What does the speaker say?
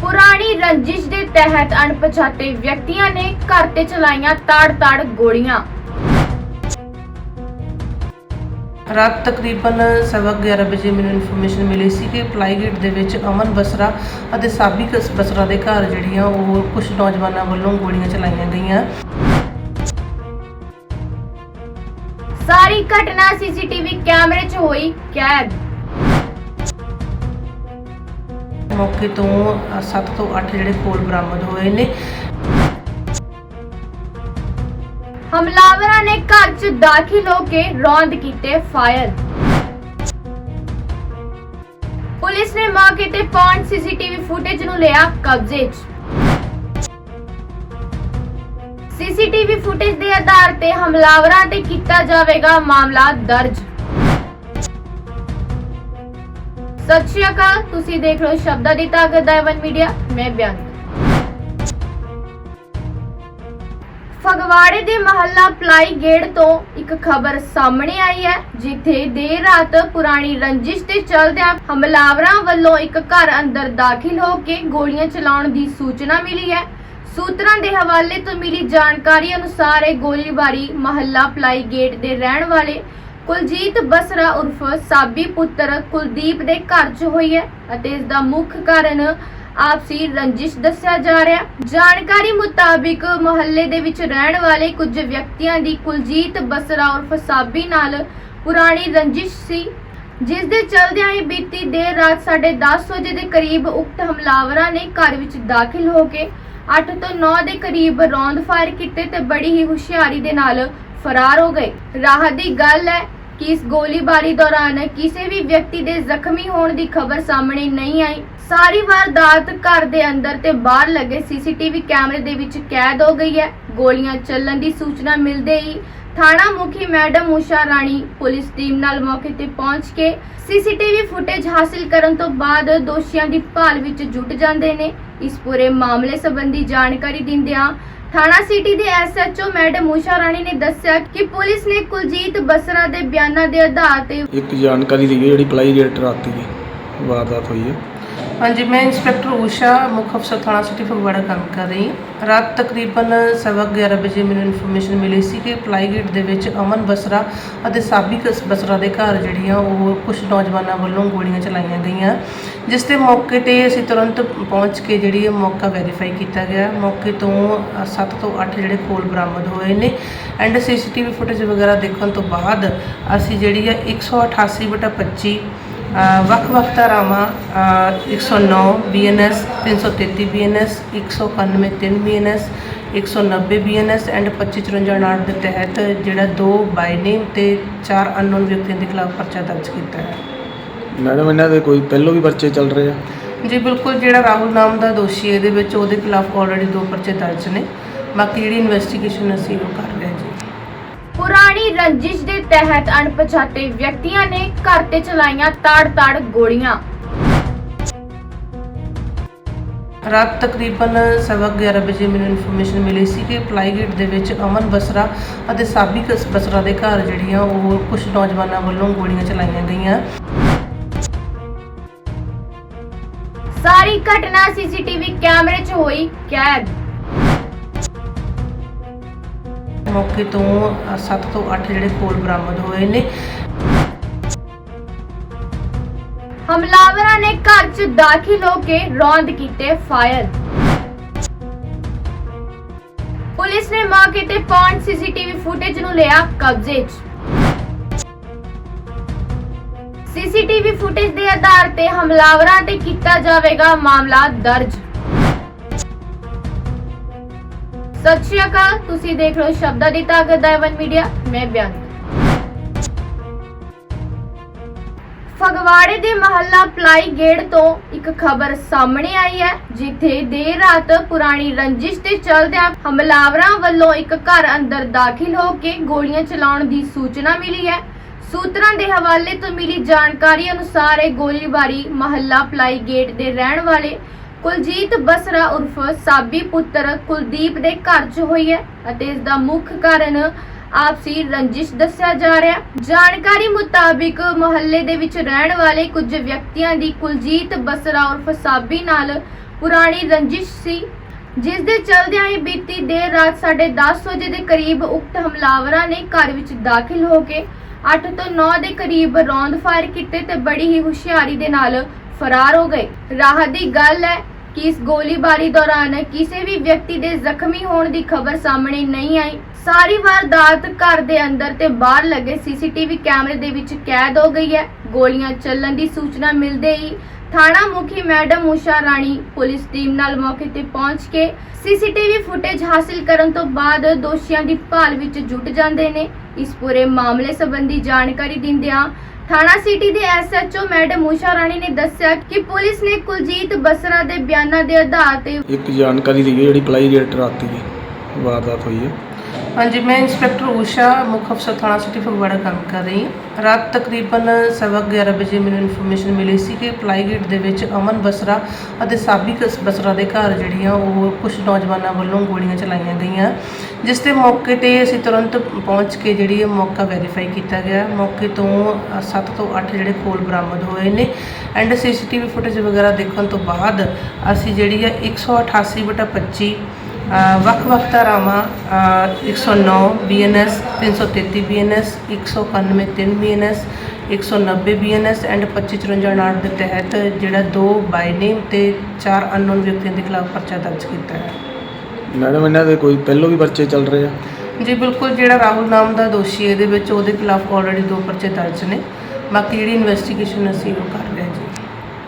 ਪੁਰਾਣੀ ਰੰਜਿਸ਼ ਦੇ ਤਹਿਤ ਅਣਪਛਾਤੇ ਵਿਅਕਤੀਆਂ ਨੇ ਘਰ ਤੇ ਚਲਾਈਆਂ ਤਾੜ-ਤਾੜ ਗੋਲੀਆਂ। ਰਾਤ ਤਕਰੀਬਨ ਸਵਾ 11 ਵਜੇ ਮੈਨੂੰ ਇਨਫੋਰਮੇਸ਼ਨ ਮਿਲੀ ਸੀ ਕਿ ਪਲਾਈ ਗੇਟ ਦੇ ਵਿੱਚ ਅਮਨ ਬਸਰਾ ਅਤੇ ਸਾਬੀ ਬਸਰਾ ਦੇ ਘਰ ਜਿਹੜੀਆਂ ਉਹ ਕੁਝ ਨੌਜਵਾਨਾਂ ਵੱਲੋਂ ਗੋਲੀਆਂ ਚਲਾਈਆਂ ਗਈਆਂ। ਸਾਰੀ ਘਟਨਾ ਸੀਸੀਟੀਵੀ ਕੈਮਰੇ 'ਚ ਹੋਈ ਕੈਦ। ਮੌਕੇ ਤੋਂ 7 ਤੋਂ 8 ਜਿਹੜੇ ਖੋਲ ਬਰਾਮਦ ਹੋਏ ਨੇ। ਹਮਲਾਵਰਾਂ ਨੇ ਘਰ 'ਚ ਦਾਖਲ ਹੋ ਕੇ ਰੌਂਦ ਕੀਤੇ ਫਾਇਰ। ਪੁਲਿਸ ਨੇ ਮੌਕੇ ਤੇ ਪਹੁੰਚ ਸੀਸੀਟੀਵੀ ਫੁਟੇਜ ਨੂੰ ਲਿਆ ਕਬਜ਼ੇ 'ਚ। ਸੀਸੀਟੀਵੀ ਫੁਟੇਜ ਦੇ ਆਧਾਰ ਤੇ ਹਮਲਾਵਰਾਂ ਤੇ ਕੀਤਾ ਜਾਵੇਗਾ ਮਾਮਲਾ ਦਰਜ। ਸਤਿ ਸ਼੍ਰੀ ਅਕਾਲ, ਤੁਸੀਂ ਦੇਖ ਰਹੇ ਹੋ ਸ਼ਬਦਾਂ ਦੀ ਤਾਕਤ ਦਾ ਐਵਨ ਮੀਡੀਆ ਮੈਂ ਬਿਆਨ। ਫਗਵਾੜੇ ਦੇ ਮਹੱਲਾ ਪਲਾਈ ਗੇੜ ਤੋਂ ਇੱਕ ਖਬਰ ਸਾਹਮਣੇ ਆਈ ਹੈ, ਜਿੱਥੇ ਦੇਰ ਰਾਤ ਪੁਰਾਣੀ ਰੰਜਿਸ਼ ਤੇ ਚੱਲਦਿਆਂ ਹਮਲਾਵਰਾਂ ਵੱਲੋਂ ਇੱਕ ਘਰ ਅੰਦਰ ਦਾਖਲ ਹੋ ਕੇ ਗੋਲੀਆਂ ਚਲਾਉਣ ਦੀ ਸੂਚਨਾ ਮਿਲੀ ਹੈ। ਸੂਤਰਾਂ ਦੇ ਹਵਾਲੇ ਤੋਂ ਮਿਲੀ ਜਾਣਕਾਰੀ ਅਨੁਸਾਰ ਇਹ ਗੋਲੀਬਾਰੀ ਮਹੱਲਾ ਪਲਾਈ ਗੇਟ ਦੇ ਰਹਿਣ ਵਾਲੇ ਕੁਲਜੀਤ ਬਸਰਾ ਉਰਫ ਸਾਬੀ ਪੁੱਤਰ ਕੁਲਦੀਪ ਦੇ ਘਰ 'ਚ ਹੋਈ ਹੈ ਅਤੇ ਇਸ ਦਾ ਮੁੱਖ ਕਾਰਨ ਆਪਸੀ ਰੰਜਿਸ਼ ਦੱਸਿਆ ਜਾ ਰਿਹਾ ਜਾਣਕਾਰੀ ਮੁਤਾਬਿਕ ਮੁਹੱਲੇ ਦੇ ਵਿੱਚ ਰਹਿਣ ਵਾਲੇ ਕੁਝ ਵਿਅਕਤੀਆਂ ਦੀ ਕੁਲਜੀਤ ਬਸਰਾ ਉਰਫ ਸਾਬੀ ਨਾਲ ਪੁਰਾਣੀ ਰੰਜਿਸ਼ ਸੀ, ਜਿਸ ਦੇ ਚਲਦਿਆਂ ਹੀ ਬੀਤੀ ਦੇਰ ਰਾਤ 10:30 ਵਜੇ ਦੇ ਕਰੀਬ ਉਕਤ ਹਮਲਾਵਰਾਂ ਨੇ ਘਰ ਵਿੱਚ ਦਾਖਲ ਹੋ ਕੇ 8 ਤੋਂ 9 ਦੇ ਕਰੀਬ ਰੌਂਦ ਫਾਇਰ ਕੀਤੇ ਤੇ ਬੜੀ ਹੀ ਹੁਸ਼ਿਆਰੀ ਦੇ ਨਾਲ ਫਰਾਰ ਹੋ ਗਏ। ਰਾਹਤ ਦੀ ਗੱਲ ਹੈ ਕਿ ਇਸ ਗੋਲੀਬਾਰੀ ਦੌਰਾਨ ਕਿਸੇ ਵੀ ਵਿਅਕਤੀ ਦੇ ਜ਼ਖਮੀ ਹੋਣ ਦੀ ਖਬਰ ਸਾਹਮਣੇ ਨਹੀਂ ਆਈ? ਸਾਰੀ ਵਾਰਦਾਤ ਘਰ ਦੇ ਅੰਦਰ ਤੇ ਬਾਹਰ ਲੱਗੇ ਸੀਸੀਟੀਵੀ ਕੈਮਰੇ ਦੇ ਵਿੱਚ ਕੈਦ ਹੋ ਗਈ ਹੈ। ਗੋਲੀਆਂ ਚੱਲਣ ਦੀ ਸੂਚਨਾ ਮਿਲਦੇ ਹੀ ਥਾਣਾ ਮੁਖੀ madam Usha Rani police team ਨਾਲ ਮੌਕੇ ਤੇ ਪਹੁੰਚ ਕੇ ਸੀਸੀਟੀਵੀ ਫੁਟੇਜ ਹਾਸਿਲ ਕਰਨ ਤੋਂ ਬਾਅਦ ਦੋਸ਼ੀਆਂ ਦੀ ਭਾਲ ਵਿੱਚ ਜੁਟ ਜਾਂਦੇ ਨੇ। ਇਸ ਪੂਰੇ ਮਾਮਲੇ ਸੰਬੰਧੀ ਜਾਣਕਾਰੀ ਦਿੰਦਿਆਂ ਥਾਣਾ ਸਿਟੀ ਦੇ ਐਸਐਚਓ ਮੈਡਮ ਉਸ਼ਾ ਰਾਣੀ ਨੇ ਦੱਸਿਆ ਕਿ ਪੁਲਿਸ ਨੇ ਕੁਲਜੀਤ ਬਸਰਾ ਦੇ ਬਿਆਨਾਂ ਦੇ ਆਧਾਰ ਤੇ ਇੱਕ ਜਾਣਕਾਰੀ ਦੀ ਜਿਹੜੀ ਪਲਾਈ ਗੇਟ ਰਾਤੀ ਵਾਰਦਾਤ ਹੋਈ ਹੈ। ਹਾਂਜੀ ਮੈਂ ਇੰਸਪੈਕਟਰ ਊਸ਼ਾ ਮੁੱਖ ਅਫਸਰ ਥਾਣਾ ਸਿਟੀ ਫਗਵਾੜਾ ਕੰਮ ਕਰ ਰਹੀ ਹਾਂ। ਰਾਤ ਤਕਰੀਬਨ ਸਵਾ 11 ਵਜੇ ਮੈਨੂੰ ਇਨਫੋਰਮੇਸ਼ਨ ਮਿਲੀ ਸੀ ਕਿ ਪਲਾਈ ਗੇਟ ਦੇ ਵਿੱਚ ਅਮਨ ਬਸਰਾ ਅਤੇ ਸਾਬਿਕ ਬਸਰਾ ਦੇ ਘਰ ਜਿਹੜੀਆਂ ਉਹ ਕੁਝ ਨੌਜਵਾਨਾਂ ਵੱਲੋਂ ਗੋਲੀਆਂ ਚਲਾਈਆਂ ਗਈਆਂ ਜਿਸ ਤੇ ਮੌਕੇ ਤੇ ਅਸੀਂ ਤੁਰੰਤ ਪਹੁੰਚ ਕੇ ਜਿਹੜੀ ਇਹ ਮੌਕਾ ਵੈਰੀਫਾਈ ਕੀਤਾ ਗਿਆ। ਮੌਕੇ ਤੋਂ 7 ਤੋਂ 8 ਜਿਹੜੇ ਖੋਲ ਬਰਾਮਦ ਹੋਏ ਨੇ ਐਂਡ ਸੀਸੀਟੀਵੀ ਫੁਟੇਜ ਵਗੈਰਾ ਦੇਖਣ ਤੋਂ ਬਾਅਦ ਅਸੀਂ ਜਿਹੜੀ ਹੈ 188 ਬਟਾ 25 ਅ, ਵੱਖ-ਵੱਖ ਧਾਰਾਵਾਂ ਅ, 109 BNS 333 BNS 191 3 BNS 190 BNS and 2554 ਦੇ ਤਹਿਤ ਜਿਹੜਾ ਦੋ ਬਾਈ ਨੇਮ ਤੇ ਚਾਰ ਅਨਨੋਨ ਵਿਅਕਤੀਆਂ ਦੇ ਖਿਲਾਫ ਪਰਚਾ ਦਰਜ ਕੀਤਾ ਹੈ। ਮੈਡਮ ਇਹਨਾਂ ਦੇ ਕੋਈ ਪਹਿਲੋਂ ਵੀ ਪਰਚੇ ਚੱਲ ਰਹੇ ਆ? ਜੀ ਬਿਲਕੁਲ ਜਿਹੜਾ ਰਾਹੁਲ ਨਾਮ ਦਾ ਦੋਸ਼ੀ ਇਹਦੇ ਵਿੱਚ ਉਹਦੇ ਖਿਲਾਫ ਆਲਰੇਡੀ ਦੋ ਪਰਚੇ ਦਰਜ ਨੇ। ਬਾਕੀ ਜਿਹੜੀ ਇਨਵੈਸਟੀਗੇਸ਼ਨ ਅਸੀਂ ਉਹ ਕਰ ਰਹੇ ਪੁਰਾਣੀ ਰੰਜਿਸ਼ ਦੇ ਤਹਿਤ ਅਣਪਛਾਤੇ ਵਿਅਕਤੀਆਂ ਨੇ ਘਰ ਤੇ ਚਲਾਈਆਂ ਤਾੜ-ਤਾੜ ਗੋਲੀਆਂ। ਰਾਤ ਤਕਰੀਬਨ ਸਵਾ 11 ਵਜੇ ਮੈਨੂੰ ਇਨਫੋਰਮੇਸ਼ਨ ਮਿਲੀ ਸੀ ਕਿ ਪਲਾਈ ਗੇਟ ਦੇ ਵਿੱਚ ਅਮਨ ਬਸਰਾ ਅਤੇ ਸਾਬੀ ਬਸਰਾ ਦੇ ਘਰ ਜਿਹੜੀਆਂ ਉਹ ਕੁਝ ਨੌਜਵਾਨਾਂ ਵੱਲੋਂ ਗੋਲੀਆਂ ਚਲਾਈਆਂ ਗਈਆਂ। ਸਾਰੀ ਘਟਨਾ ਸੀਸੀਟੀਵੀ ਕੈਮਰੇ 'ਚ ਹੋਈ ਕੈਦ। ਮੌਕੇ ਤੋਂ 7 ਤੋਂ 8 ਜਿਹੜੇ ਖੋਲ ਬਰਾਮਦ ਹੋਏ ਨੇ। ਹਮਲਾਵਰਾਂ ਨੇ ਘਰ 'ਚ ਦਾਖਲ ਹੋ ਕੇ ਰੌਂਦ ਕੀਤੇ ਫਾਇਰ। ਪੁਲਿਸ ਨੇ ਮੌਕੇ ਤੇ ਪਹੁੰਚ ਸੀਸੀਟੀਵੀ ਫੁਟੇਜ ਨੂੰ ਲਿਆ ਕਬਜ਼ੇ 'ਚ। ਸੀਸੀਟੀਵੀ ਫੁਟੇਜ ਦੇ ਆਧਾਰ ਤੇ ਹਮਲਾਵਰਾਂ ਤੇ ਕੀਤਾ ਜਾਵੇਗਾ ਮਾਮਲਾ ਦਰਜ। ਸਤਿ ਸ਼੍ਰੀ ਅਕਾਲ, ਤੁਸੀਂ ਦੇਖ ਰਹੇ ਹੋ ਸ਼ਬਦਾਂ ਦੀ ਤਾਕਤ ਦਾ ਐਵਨ ਮੀਡੀਆ, ਮੈਂ ਬਿਆਨ। ਫਗਵਾੜੇ ਦੇ ਮਹੱਲਾ ਪਲਾਈ ਗੇੜ ਤੋਂ ਇੱਕ ਖਬਰ ਸਾਹਮਣੇ ਆਈ ਹੈ, ਜਿੱਥੇ ਦੇਰ ਰਾਤ ਪੁਰਾਣੀ ਰੰਜਿਸ਼ ਤੇ ਚੱਲਦਿਆਂ ਹਮਲਾਵਰਾਂ ਵੱਲੋਂ ਇੱਕ ਘਰ ਅੰਦਰ ਦਾਖਲ ਹੋ ਕੇ ਗੋਲੀਆਂ ਚਲਾਉਣ ਦੀ ਸੂਚਨਾ ਮਿਲੀ ਹੈ। ਸੂਤਰਾਂ ਦੇ ਹਵਾਲੇ ਤੋਂ ਮਿਲੀ ਜਾਣਕਾਰੀ ਅਨੁਸਾਰ ਇਹ ਗੋਲੀਬਾਰੀ ਮਹੱਲਾ ਪਲਾਈ ਗੇਟ ਦੇ ਰਹਿਣ ਵਾਲੇ ਕੁਲਜੀਤ ਬਸਰਾ ਉਰਫ ਸਾਬੀ ਪੁੱਤਰ ਕੁਲਦੀਪ ਦੇ ਘਰ 'ਚ ਹੋਈ ਹੈ ਅਤੇ ਇਸ ਦਾ ਮੁੱਖ ਕਾਰਨ ਆਪਸੀ ਰੰਜਿਸ਼ ਦੱਸਿਆ ਜਾ ਰਿਹਾ ਜਾਣਕਾਰੀ ਮੁਤਾਬਿਕ ਮੁਹੱਲੇ ਦੇ ਵਿੱਚ ਰਹਿਣ ਵਾਲੇ ਕੁਝ ਵਿਅਕਤੀਆਂ ਦੀ ਕੁਲਜੀਤ ਬਸਰਾ ਉਰਫ ਸਾਬੀ ਨਾਲ ਪੁਰਾਣੀ ਰੰਜਿਸ਼ ਸੀ, ਜਿਸ ਦੇ ਚਲਦਿਆਂ ਹੀ ਬੀਤੀ ਦੇਰ ਰਾਤ 10:30 ਵਜੇ ਦੇ ਕਰੀਬ ਉਕਤ ਹਮਲਾਵਰਾਂ ਨੇ ਘਰ ਵਿੱਚ ਦਾਖਲ ਹੋ ਕੇ 8 ਤੋਂ 9 ਦੇ ਕਰੀਬ ਰੌਂਦ ਫਾਇਰ ਕੀਤੇ ਤੇ ਬੜੀ ਹੀ ਹੁਸ਼ਿਆਰੀ ਦੇ ਨਾਲ ਫਰਾਰ ਹੋ ਗਏ। ਰਾਹਤ ਦੀ ਗੱਲ ਹੈ ਕਿ ਇਸ ਗੋਲੀਬਾਰੀ ਦੌਰਾਨ ਕਿਸੇ ਵੀ ਵਿਅਕਤੀ ਦੇ ਜ਼ਖਮੀ ਹੋਣ ਦੀ ਖਬਰ ਸਾਹਮਣੇ ਨਹੀਂ ਆਈ। ਸਾਰੀ ਵਾਰਦਾਤ ਘਰ ਦੇ ਅੰਦਰ ਤੇ ਬਾਹਰ ਲੱਗੇ ਸੀਸੀਟੀਵੀ ਕੈਮਰੇ ਦੇ ਵਿੱਚ ਕੈਦ ਹੋ ਗਈ ਹੈ। ਗੋਲੀਆਂ ਚੱਲਣ ਦੀ ਸੂਚਨਾ ਮਿਲਦੇ ਹੀ ਥਾਣਾ ਮੁਖੀ madam Usha Rani police team ਨਾਲ ਮੌਕੇ ਤੇ ਪਹੁੰਚ ਕੇ ਸੀਸੀਟੀਵੀ ਫੁਟੇਜ ਹਾਸਿਲ ਕਰਨ ਤੋਂ ਬਾਅਦ ਦੋਸ਼ੀਆਂ ਦੀ ਭਾਲ ਵਿੱਚ ਜੁਟ ਜਾਂਦੇ ਨੇ। ਇਸ ਪੂਰੇ ਮਾਮਲੇ ਸੰਬੰਧੀ ਜਾਣਕਾਰੀ ਦਿੰਦਿਆਂ ਥਾਣਾ ਸਿਟੀ ਦੇ ਐਸਐਚਓ ਮੈਡਮ ਊਸ਼ਾ ਰਾਣੀ ਨੇ ਦੱਸਿਆ ਕਿ ਪੁਲਿਸ ਨੇ ਕੁਲਜੀਤ ਬਸਰਾ ਦੇ ਬਿਆਨਾਂ ਦੇ ਆਧਾਰ ਤੇ ਇੱਕ ਜਾਣਕਾਰੀ ਦੀ ਜਿਹੜੀ ਪਲਾਈ ਗੇਟ ਰਾਤੀ ਵਾਰਦਾਤ ਹੋਈ ਹੈ ਹਾਂਜੀ ਮੈਂ ਇੰਸਪੈਕਟਰ ਊਸ਼ਾ ਮੁੱਖ ਅਫਸਰ ਥਾਣਾ ਸਿਟੀ ਫਗਵਾੜਾ ਕੰਮ ਕਰ ਰਹੀ ਹਾਂ। ਰਾਤ ਤਕਰੀਬਨ ਸਵਾ ਕੁ 11 ਵਜੇ ਮੈਨੂੰ ਇਨਫੋਰਮੇਸ਼ਨ ਮਿਲੀ ਸੀ ਕਿ ਪਲਾਈ ਗੇਟ ਦੇ ਵਿੱਚ ਅਮਨ ਬਸਰਾ ਅਤੇ ਸਾਬੀ ਬਸਰਾ ਦੇ ਘਰ ਜਿਹੜੀਆਂ ਉਹ ਕੁਝ ਨੌਜਵਾਨਾਂ ਵੱਲੋਂ ਗੋਲੀਆਂ ਚਲਾਈਆਂ ਗਈਆਂ ਜਿਸ ਦੇ ਮੌਕੇ ਤੇ ਅਸੀਂ ਤੁਰੰਤ ਪਹੁੰਚ ਕੇ ਜਿਹੜੀ ਇਹ ਮੌਕਾ ਵੈਰੀਫਾਈ ਕੀਤਾ ਗਿਆ। ਮੌਕੇ ਤੋਂ 7 ਤੋਂ 8 ਜਿਹੜੇ ਖੋਲ ਬਰਾਮਦ ਹੋਏ ਨੇ ਐਂਡ ਸੀਸੀਟੀਵੀ ਫੁਟੇਜ ਵਗੈਰਾ ਦੇਖਣ ਤੋਂ ਬਾਅਦ ਅਸੀਂ ਜਿਹੜੀ ਹੈ 188 ਬਟਾ 25 ਅ, ਵੱਖ-ਵੱਖ ਧਾਰਾਵਾਂ ਅ, 109 BNS 333 BNS 191 3 BNS 190 BNS and 2554 ਦੇ ਤਹਿਤ ਜਿਹੜਾ ਦੋ ਬਾਈ ਨੇਮ ਤੇ ਚਾਰ ਅਨਨੋਨ ਵਿਅਕਤੀਆਂ ਦੇ ਖਿਲਾਫ ਪਰਚਾ ਦਰਜ ਕੀਤਾ ਹੈ। ਮੈਡਮ ਇਹਨਾਂ ਦੇ ਕੋਈ ਪਹਿਲੋਂ ਵੀ ਪਰਚੇ ਚੱਲ ਰਹੇ ਆ? ਜੀ ਬਿਲਕੁਲ ਜਿਹੜਾ ਰਾਹੁਲ ਨਾਮ ਦਾ ਦੋਸ਼ੀ ਇਹਦੇ ਵਿੱਚ ਉਹਦੇ ਖਿਲਾਫ ਆਲਰੇਡੀ ਦੋ ਪਰਚੇ ਦਰਜ ਨੇ। ਬਾਕੀ ਜਿਹੜੀ ਇਨਵੈਸਟੀਗੇਸ਼ਨ ਅਸੀਂ ਉਹ ਕਰ